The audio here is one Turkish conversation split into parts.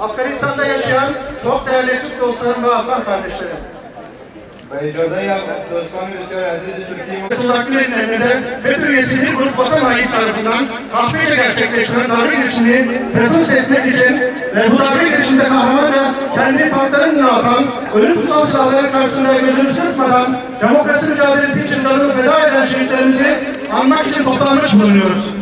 Afganistan'da yaşayan çok değerli Türk dostlarım ve Afgan kardeşlerim. Abdullah Gülen'in emrinde FETÖ üyesi bir grup vatan haini tarafından kahveyle gerçekleştiren darbe girişimini protesto etmek için ve bu darbe girişiminde kahramanca kendi tanklarını atan, ölüm kutsal silahları karşısında gözünü sırtmadan demokrasi mücadelesi için canını feda eden şehitlerimizi anmak için toplanmış bulunuyoruz.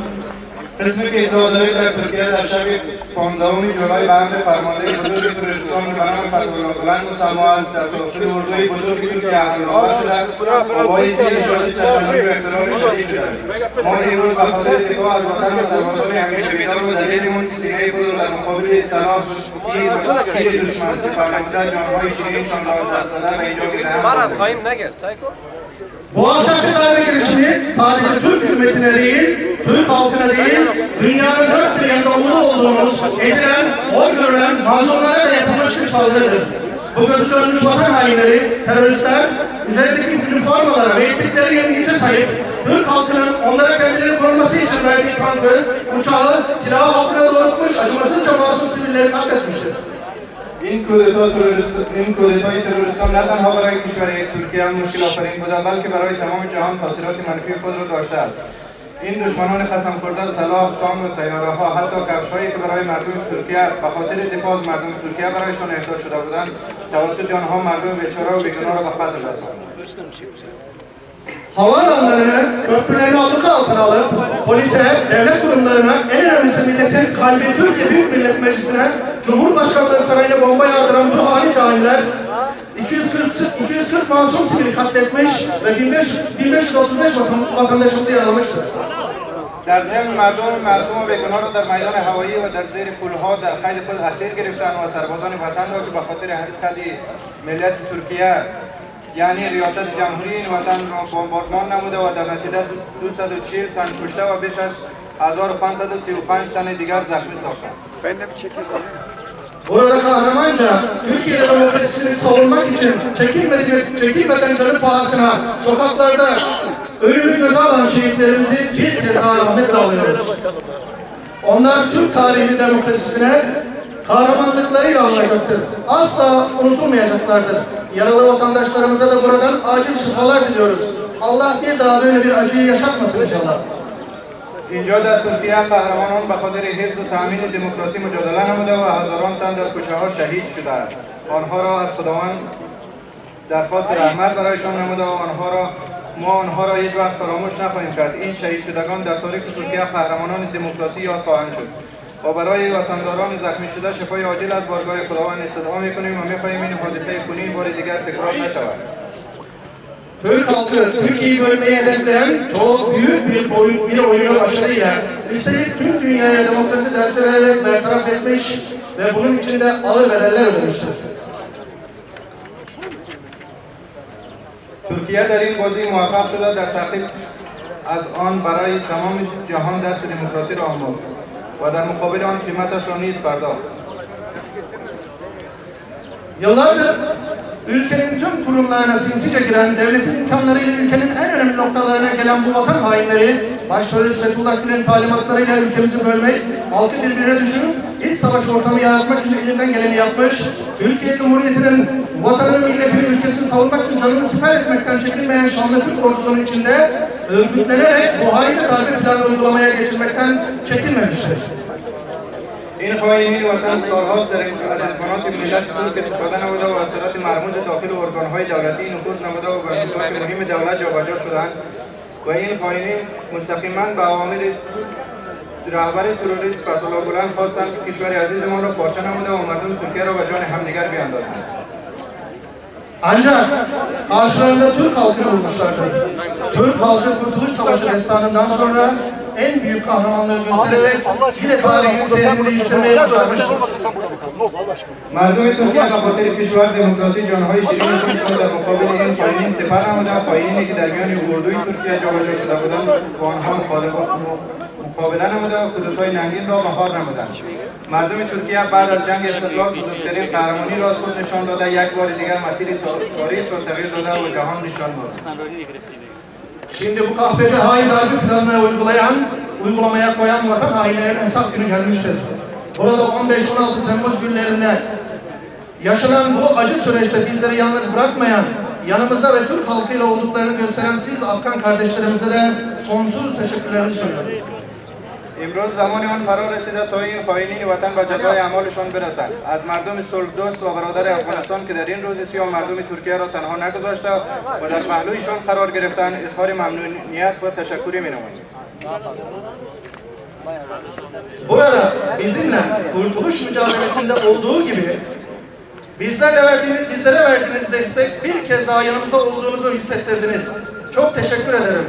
قسمی که ادعا دارید در ترکیه در شب 15 جولای به امر فرمانده بزرگ ترکستان به نام فتحالله بلند مسما است. در داخل اردوی بزرگ ترکیه حمله آور شده و باعث ایجاد تشنج و اختلال شدید شده ما امروز به خاطر دفاع از وطن و سربازان همیشه بیدار و دلیلمون که سینه بزرگ در مقابل و تیر دشمن سپرنامده جانهای شیرینشان را از دست دادن و اینجا? Sayko. Boğaziçi darbe girişimi sadece Türk hükümetine değil, Türk halkına değil, dünyanın dört bir yanında olduğumuz, ezilen, hor görülen mazlumlara da yapılmış bir saldırıdır. Bu göstermiş vatan hainleri, teröristler, üzerindeki üniformalara ve ettikleri yenilikçe sayıp, Türk halkının onlara kendilerini koruması için verdiği tankı, uçağı, silahı halkına doğrultmuş, acımasızca masum sivillerini katletmiştir. इन क्रोधितों tourist इन क्रोधितों टूरिस्टों ने तन हवाई किश्वर एक तुर्किया मुश्किल ऑपरिंग को जबल के बराबर तमाम जहान फसलों से मनफी फजल दोषा این دشمنان قسم خورده سلاح تانک و طیاره ها حتی کفشهایی که برای مردم ترکیه به خاطر دفاع از مردم ترکیه برایشان اهدا شده بودند توسط آنها مردم بیچاره و بیگناه را به قتل رساندند havaalanlarını, köprülerini abluk altına alıp polise, devlet kurumlarına, en önemlisi milletin kalbi Türkiye Büyük Millet Meclisi'ne, Cumhurbaşkanlığı Sarayı'na bomba yağdıran bu hain caniler 240, 240 masum sivili katletmiş ve 1500 1535 vatan- vatandaşımızı yaralamıştır. در ضمن مردم معصوم و بیگناه را در میدان هوایی و در زیر پلها در قید خود اسیر گرفتند و سربازان وطن را که به خاطر حقیقت ملت ترکیه یعنی ریاست جمهوری این وطن را بمباردمان نموده و در نتیجه 240 تن کشته و بیش از 1535 تن دیگر زخمی ساختند Burada kahramanca Türkiye demokrasisini savunmak için çekilmeden, çekilmeden canı pahasına sokaklarda ölümü göze alan şehitlerimizi bir kez daha rahmetle alıyoruz. Onlar Türk tarihinin demokrasisine kahramanlıklarıyla anlayacaktır. Asla unutulmayacaklardır. Yaralı vatandaşlarımıza da buradan acil şifalar diliyoruz. Allah bir daha böyle bir acıyı yaşatmasın inşallah. اینجا در ترکیه قهرمانان به خاطر حفظ و تامین دموکراسی مجادله نموده و هزاران تن در کوچه ها شهید شده است. آنها را از خداوند درخواست رحمت برایشان نموده و آنها را ما آنها را هیچ وقت فراموش نخواهیم کرد. این شهید شدگان در تاریخ ترکیه قهرمانان دموکراسی یاد خواهند شد. و برای وطنداران زخمی شده شفای عاجل از بارگاه خداوند استدعا می‌کنیم و می‌خواهیم این حادثه خونین بار دیگر تکرار نشود. Türk halkı Türkiye'yi bölmeyi hedefleyen çok büyük bir oyun, bir oyunu başarıyla üstelik tüm dünyaya demokrasi dersi vererek bertaraf etmiş ve bunun içinde ağır bedeller ödemiştir. ترکیه در این بازی موفق شده در تحقیق از آن برای تمام جهان دست دموکراسی را آموخت و در مقابل آن قیمتش را نیز پرداخت Yıllardır ülkenin tüm kurumlarına sinsice giren, devletin imkanlarıyla ülkenin en önemli noktalarına gelen bu vatan hainleri, başörtüsü Fethullah Gülen talimatlarıyla ülkemizi bölmek, halkı birbirine düşürüp iç savaş ortamı yaratmak için elinden geleni yapmış, Türkiye Cumhuriyeti'nin vatanını, milletini, ülkesini savunmak için canını siper etmekten çekinmeyen şanlı Türk ordusunun içinde örgütlenerek bu hain darbe planı uygulamaya geçirmekten çekinmemiştir. این خواهی وطن سالها از امکانات ملت ترک استفاده نموده و اثرات مرموز داخل ارگانهای دولتی نفوذ نموده و به نکات مهم دولت جابجا شدند و این خواهی مستقیما به عوامل رهبر تروریست فتحالله بلند خواستند که کشور عزیزمان را پارچه نموده و مردم ترکیه را به جان همدیگر بیاندازند. Ancak karşılarında Türk halkını bulmuşlardır. Türk halkı Kurtuluş Savaşı destanından sonra en büyük kahramanlığı göstererek yine tarihin seyrini değiştirmeye başarmıştır. مردم ترکیه به خاطر کشور دموکراسی جانهای شیرین خودشان در مقابل این خواهین سپر نمودند خواهینی که در میان اردوی ترکیه جابجا شده بودند با آنها مقابله نموده و کودتای ننگین را مهار نمودند. مردم ترکیه بعد از جنگ استقلال بزرگترین قهرمانی را از خود نشان داده یک بار دیگر مسیر تاریخ را تغییر داده و جهان نشان داد. Şimdi bu kahpece hain darbe planını uygulayan, uygulamaya koyan vatan hainlerin hesap günü gelmiştir. burada 15-16 Temmuz günlerinde yaşanan bu acı süreçte bizleri yalnız bırakmayan, yanımızda ve Türk halkıyla olduklarını gösteren siz Afgan kardeşlerimize de sonsuz teşekkürlerimi sunuyorum. امروز زمان آن فرا رسیده تا این خائنین وطن به جزای اعمالشان برسند از مردم صلح دوست و برادر افغانستان که در این روز سیاه مردم ترکیه را تنها نگذاشته و در پهلویشان قرار گرفتند اظهار ممنونیت و تشکری می Burada bizimle kurtuluş mücadelesinde olduğu gibi bizlerle verdiğiniz, bizlere verdiğiniz destek bir kez daha yanımızda olduğunuzu hissettirdiniz. Çok teşekkür ederim.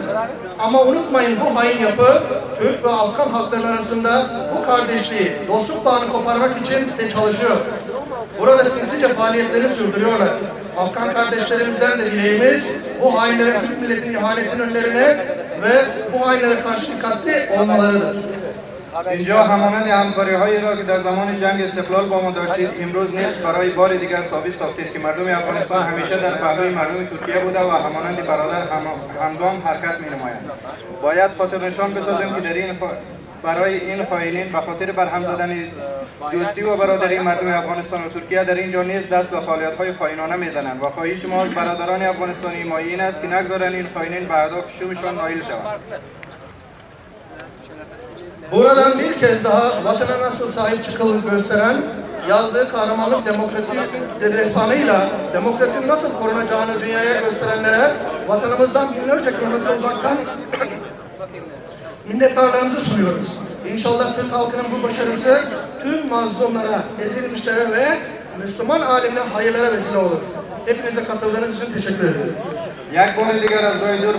Ama unutmayın bu hain yapı Türk ve Afgan halkları arasında bu kardeşliği, dostluk bağını koparmak için de çalışıyor. Burada sinsice faaliyetlerini sürdürüyorlar. Afgan kardeşlerimizden de dileğimiz bu hainlerin Türk milletinin ihanetinin önlerine ve bu hainlere karşı dikkatli olmalarıdır. اینجا همانند همکاری هایی را که در زمان جنگ استقلال با ما داشتید امروز نیز برای بار دیگر ثابت ساختید که مردم افغانستان همیشه در پهلوی مردم ترکیه بوده و همانند برادر هم- همگام حرکت می نمایند باید خاطر نشان بسازیم که در این برای این خائنین به خاطر برهم زدن دوستی و برادری مردم افغانستان و ترکیه در اینجا نیز دست به فعالیت های خائنانه می‌زنند و خواهش ما از برادران افغانستانی مایه این است که نگذارند این خائنین به اهداف شومشان نائل شوند Buradan bir kez daha vatana nasıl sahip çıkılır gösteren yazdığı kahramanlık demokrasi destanıyla demokrasinin nasıl korunacağını dünyaya gösterenlere vatanımızdan binlerce kilometre uzaktan minnettarlarımızı sunuyoruz. İnşallah Türk halkının bu başarısı tüm mazlumlara, ezilmişlere ve Müslüman alimler hayırlara vesile olur. Hepinize katıldığınız için teşekkür ederim. یک بار دیگر از راه دور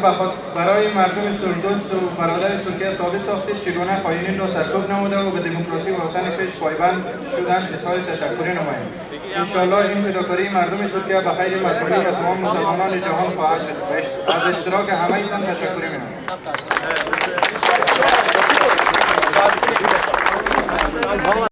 برای مردم سردست و برادر ترکیه ثابت ساختید چگونه خائنین را سرکوب نموده و به دموکراسی و وطن پیش پایبند شدن اظهار تشکری نماییم انشاءالله این فداکاری مردم ترکیه به خیر مظلومین و تمام مسلمانان جهان خواهد شد از اشتراک همهتان تشکری می‌نمایم